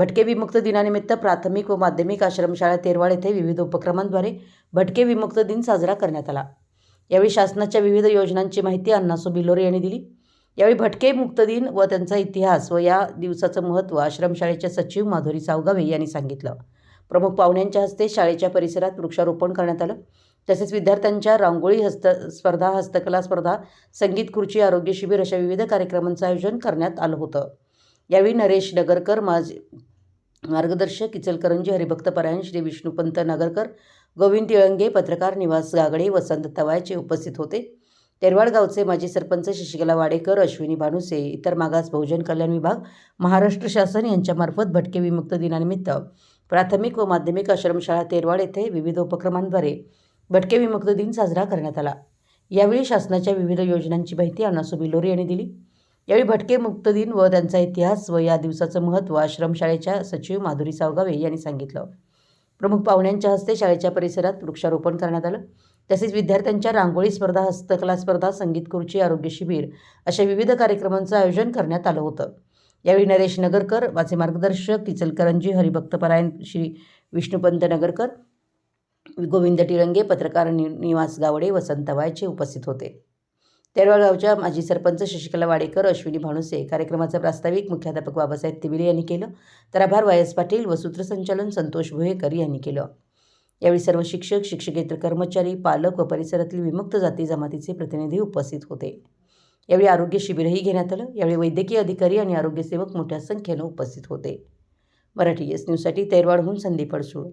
भटके विमुक्त दिनानिमित्त प्राथमिक व माध्यमिक आश्रमशाळा तेरवाड येथे विविध उपक्रमांद्वारे भटके विमुक्त दिन साजरा करण्यात आला. यावेळी शासनाच्या विविध योजनांची माहिती अण्णासो बिलोरे यांनी दिली. यावेळी भटके मुक्त दिन व त्यांचा इतिहास व या दिवसाचं महत्त्व आश्रमशाळेच्या सचिव माधुरी सावगावे यांनी सांगितलं. प्रमुख पाहुण्यांच्या हस्ते शाळेच्या परिसरात वृक्षारोपण करण्यात आलं. तसेच विद्यार्थ्यांच्या रांगोळी हस्त स्पर्धा हस्तकला स्पर्धा संगीत खुर्ची आरोग्य शिबिर अशा विविध कार्यक्रमांचं आयोजन करण्यात आलं होतं. यावेळी नरेश नगरकर माज मार्गदर्शक इचलकरंजी हरिभक्त परायण श्री विष्णुपंत नगरकर गोविंद तिळंगे पत्रकार निवास गागडे वसंत तवायचे उपस्थित होते. तेरवाड गावचे माजी सरपंच शशिकला वाडेकर अश्विनी भानुसे इतर मागास बहुजन कल्याण विभाग महाराष्ट्र शासन यांच्यामार्फत भटके विमुक्त दिनानिमित्त प्राथमिक व माध्यमिक आश्रमशाळा तेरवाड येथे विविध उपक्रमांद्वारे भटके विमुक्त दिन साजरा करण्यात आला. यावेळी शासनाच्या विविध योजनांची माहिती अण्णासो बिलोरी यांनी दिली. यावेळी भटके मुक्त दिन व त्यांचा इतिहास व या दिवसाचं महत्त्व आश्रमशाळेच्या सचिव माधुरी सावगावे यांनी सांगितलं. प्रमुख पाहुण्यांच्या हस्ते शाळेच्या परिसरात वृक्षारोपण करण्यात आलं. तसेच विद्यार्थ्यांच्या रांगोळी स्पर्धा हस्तकला स्पर्धा संगीत खुर्ची आरोग्य शिबिर अशा विविध कार्यक्रमांचं आयोजन करण्यात आलं होतं. यावेळी नरेश नगरकर माझे मार्गदर्शक किचलकरंजी हरिभक्तपरायण श्री विष्णुपंत नगरकर गोविंद टिळंगे पत्रकार नि निवास गावडे वसंत वायचे उपस्थित होते. तेरवाळ गावच्या माजी सरपंच शशिकला वाडेकर अश्विनी भानुसे कार्यक्रमाचं प्रास्ताविक मुख्याध्यापक बाबासाहेब तिबिरे यांनी केलं. तर आभार एस पाटील व सूत्रसंचालन संतोष भुयेकर यांनी केलं. यावेळी सर्व शिक्षक शिक्षकेतर कर्मचारी पालक व परिसरातील विमुक्त जाती जमातीचे प्रतिनिधी उपस्थित होते. यावेळी आरोग्य शिबिरही घेण्यात आलं. यावेळी वैद्यकीय अधिकारी आणि आरोग्यसेवक मोठ्या संख्येनं उपस्थित होते. मराठी एस न्यूजसाठी तेरवाडहून संदीप अडसूळ